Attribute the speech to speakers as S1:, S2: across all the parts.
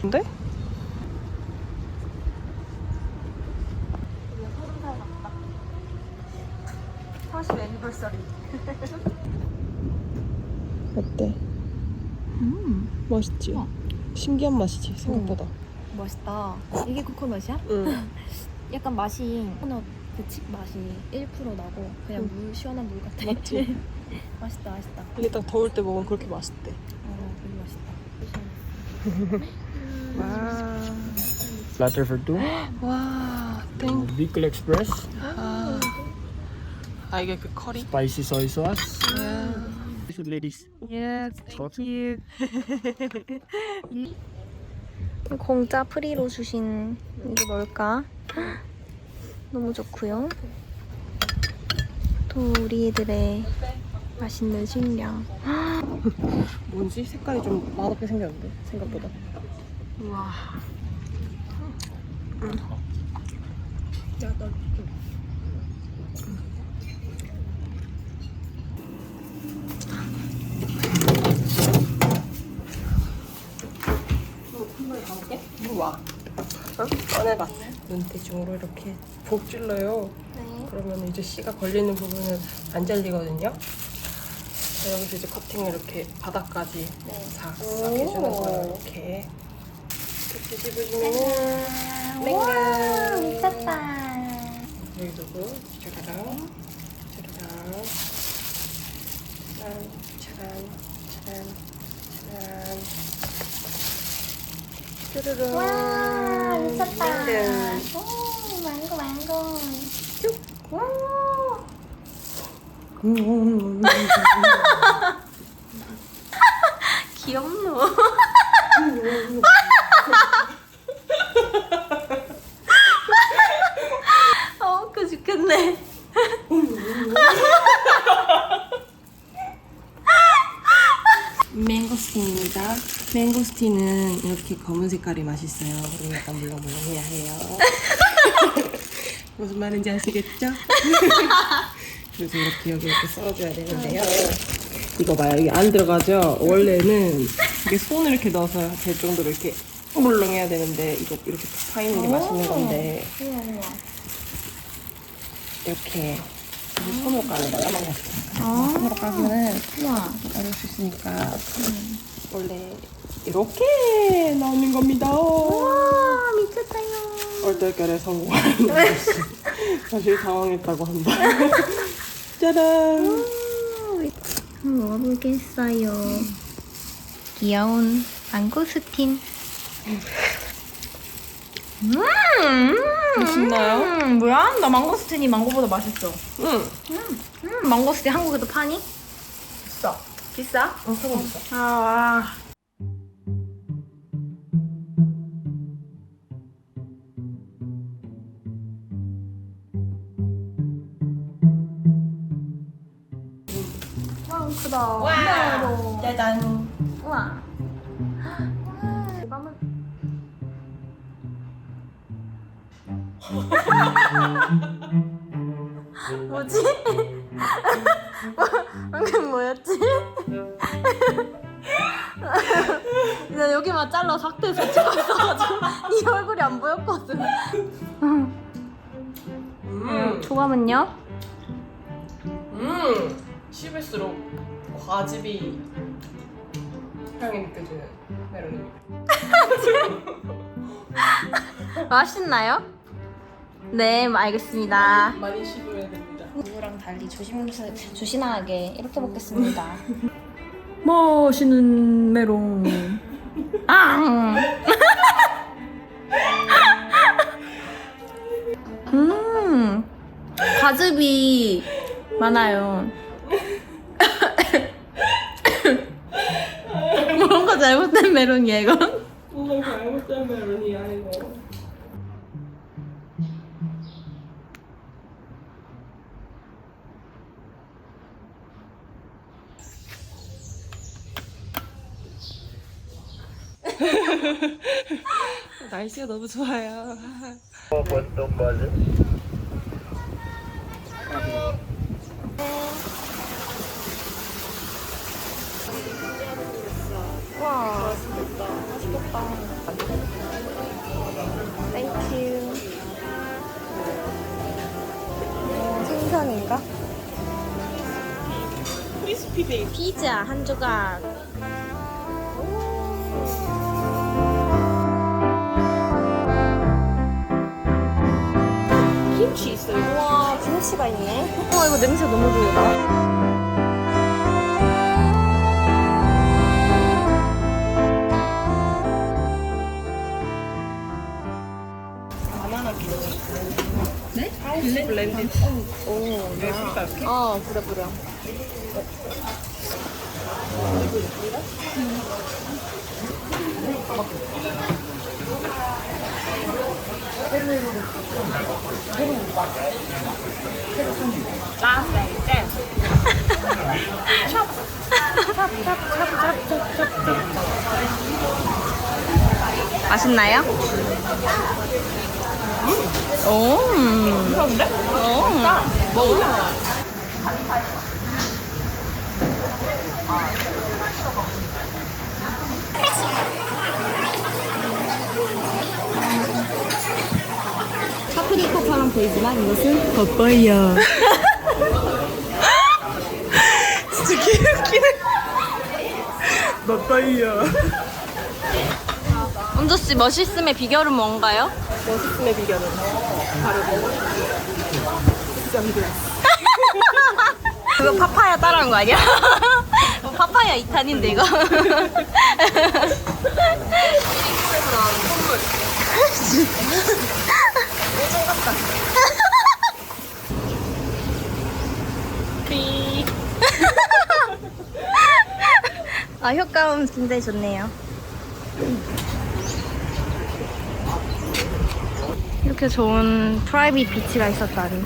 S1: 근데?
S2: 어때?
S1: 음
S2: 멋있지?
S1: 어.
S2: 신기한 맛이지 생각보다.
S1: 어. 멋있다. 이게 코코넛이야?
S2: 응.
S1: 약간 맛이 어, 코코넛 그칩 맛이 1% 나고 그냥
S2: 음.
S1: 물 시원한 물 같아.
S2: 맞지?
S1: 맛있다, 맛있다.
S2: 이게 딱 더울 때 먹으면 그렇게 맛있대.
S1: 어, 되게 맛있다.
S2: 와.
S3: Platter for two.
S2: 와. 땡.
S3: Bicol Express.
S2: 아. 아 이게 그 커리?
S3: Spicy soy sauce.
S2: 야.
S3: So ladies.
S2: Yes,
S3: thank
S2: you.
S1: 공짜 프리로 주신 이게 뭘까? 너무 좋고요. 또 우리들의 맛있는 식량.
S2: 뭔지 색깔이 좀 맛없게 생겼는데 생각보다.
S1: 우와.
S2: 와. 어? 꺼내봐. 눈대중으로 이렇게 복 찔러요.
S1: 네.
S2: 그러면 이제 씨가 걸리는 부분은 안 잘리거든요. 자, 여기서 이제 커팅을 이렇게 바닥까지
S1: 네.
S2: 싹, 싹 해주는 거예요. 이렇게. 이렇게 뒤집어주면은
S1: 우와, 미쳤다.
S2: 여기 두고 짜라랑 짜라랑 짠, 짜란, 짜란, 짜란.
S1: 와, 미 오, 망고, 망고. 쭉. 와.
S2: 음.
S1: 귀엽노. 아, 웃겨 죽겠네.
S2: 맹고스틴은 이렇게 검은 색깔이 맛있어요. 약간 물렁물렁해야 해요. 무슨 말인지 아시겠죠? 그래서 이렇게 여기 이렇게 썰어줘야 되는데요. 이거 봐요. 이게 안 들어가죠? 원래는 이게 손을 이렇게 넣어서 될 정도로 이렇게 물렁해야 되는데 이거 이렇게 탁 파이는 게 맛있는 건데
S1: 우와, 우와.
S2: 이렇게 손으로 까는 거야. 맛있어.
S1: 아,
S2: 손으로 까면은
S1: 우와.
S2: 어려울 수 있으니까 원래 이렇게 나오는 겁니다.
S1: 우와, 미쳤다요.
S2: 얼떨결에 것이 사실 당황했다고 한다. 짜란.
S1: 한번 먹어보겠어요. 귀여운 망고스틴. 음,
S2: 맛있나요?
S1: 음, 뭐야? 나 망고스틴이 망고보다 맛있어.
S2: 응.
S1: 음, 망고스틴 한국에도 파니?
S2: 비싸.
S1: 비싸?
S2: 응, 조금 비싸.
S1: 아, 와. 와, 크다. 와,
S2: 짜잔.
S1: 우와. 뭐지? 방금 뭐였지? 나 여기만 잘라 삭제해서 찍었어가지고 네 얼굴이 안 보였거든.
S2: 음.
S1: 조감은요?
S2: 음. 씹을수록 과즙이 향이 느껴지는 메론입니다.
S1: 맛있나요? 네, 알겠습니다.
S2: 많이 씹어야 됩니다.
S1: 누구랑 달리 조심 조신하게 이렇게 먹겠습니다.
S2: 맛있는 메론.
S1: 아! 음, 과즙이 많아요. 뭔가 잘못된 메론이야 이건.
S2: 정말 잘못된 메론이야 이거. 날씨가 너무 좋아요.
S1: 와, 맛있겠다. 맛있겠다. 땡큐. 어, 생선인가? 피자 한 조각.
S2: 김치 있어요.
S1: 와 김치가 있네. 와 이거 냄새 너무 좋다.
S2: 네? 하우스 블렌드. 오, 예쁘다. 이렇게.
S1: 어 그래 그래. 맛있나요? 오.
S2: 그런데?
S1: 오.
S2: 먹으면.
S1: 파프리카처럼 보이지만 이것은 버버이야.
S2: 진짜 개웃기네. 맞다이야.
S1: 은주 씨 멋있음의 비결은 뭔가요?
S2: 멋있음의 비결은 바로 선글라스.
S1: 그거 파파야 따라한 거 아니야? 어, 파파야 2탄인데 이거. 삐. 아 효과음 굉장히 좋네요. 이렇게 좋은 프라이빗 비치가 있었다니.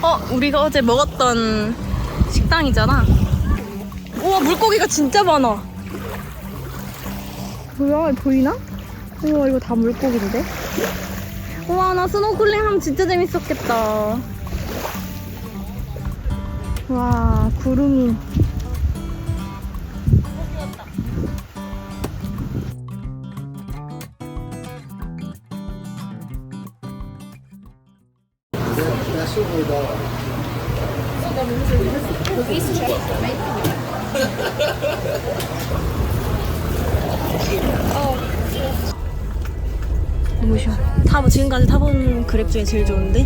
S1: 어, 우리가 어제 먹었던 식당이잖아. 우와, 물고기가 진짜 많아. 뭐야, 보이나? 우와, 이거 다 물고기인데? 우와, 나 스노클링 하면 진짜 재밌었겠다. 와, 구름이. 너무 시원. 타보, 지금까지 타본 그랩 중에 제일 좋은데?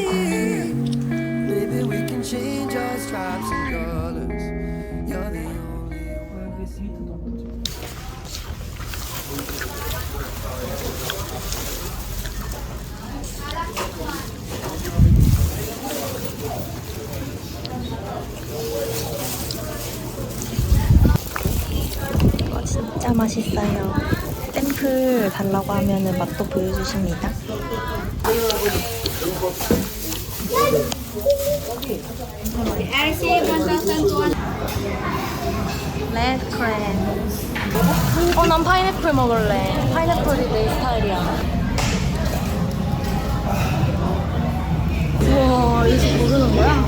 S4: And change our stripes and colors. You're the only one.
S1: 이거 진짜 맛있어요. 샘플 달라고 하면은 맛도 보여주십니다. 레드크랜. 어, 난 파인애플 먹을래. 파인애플이 내 스타일이야. 우와, 이집 모르는 거야?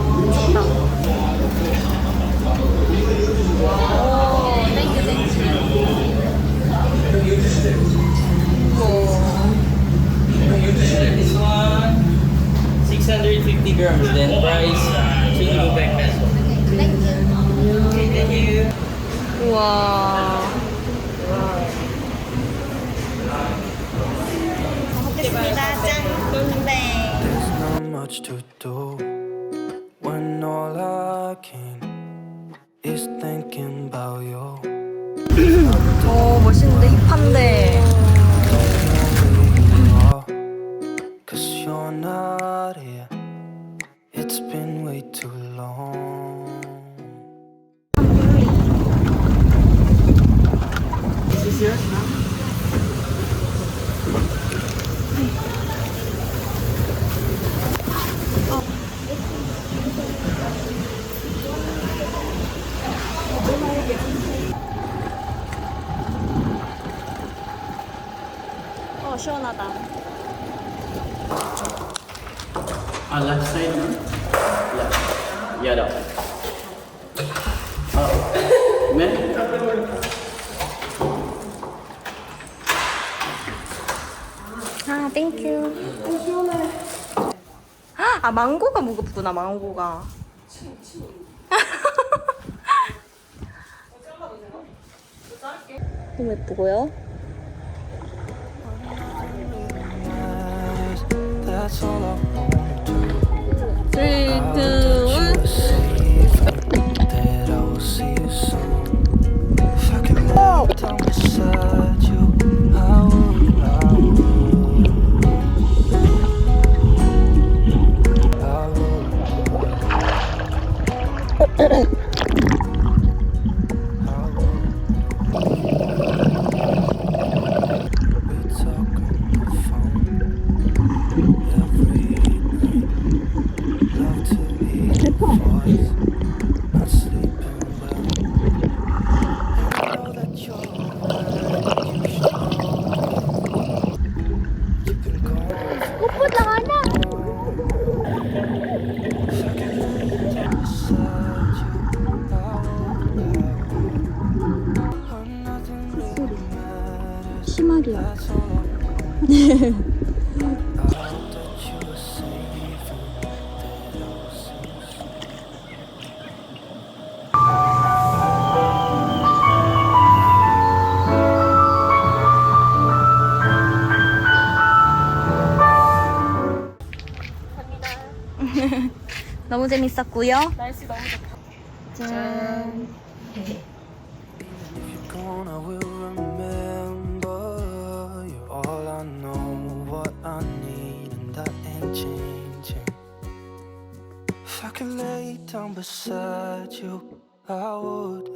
S5: 650 grams, then price 2 Lubek peso. Okay, thank you.
S1: 우와. 먹겠습니다. 짠. 네.
S4: There's not much to do when all I can is thinking about you.
S1: 오, 멋있는데 힙한데.
S4: You're not here. It's been way too long.
S1: 어, 시원하다.
S5: On left side, no? Yeah. Yeah, no.
S1: 아, 땡큐. 아, 망고가 무겁구나, 망고가. 너무 예쁘고요.
S4: That's all I do.
S1: 3, 2, 1.
S4: That I will see you soon. You,
S1: 너무 재밌었고요. 날씨 너무 좋다. 짠.
S4: I could lay down beside you, I would.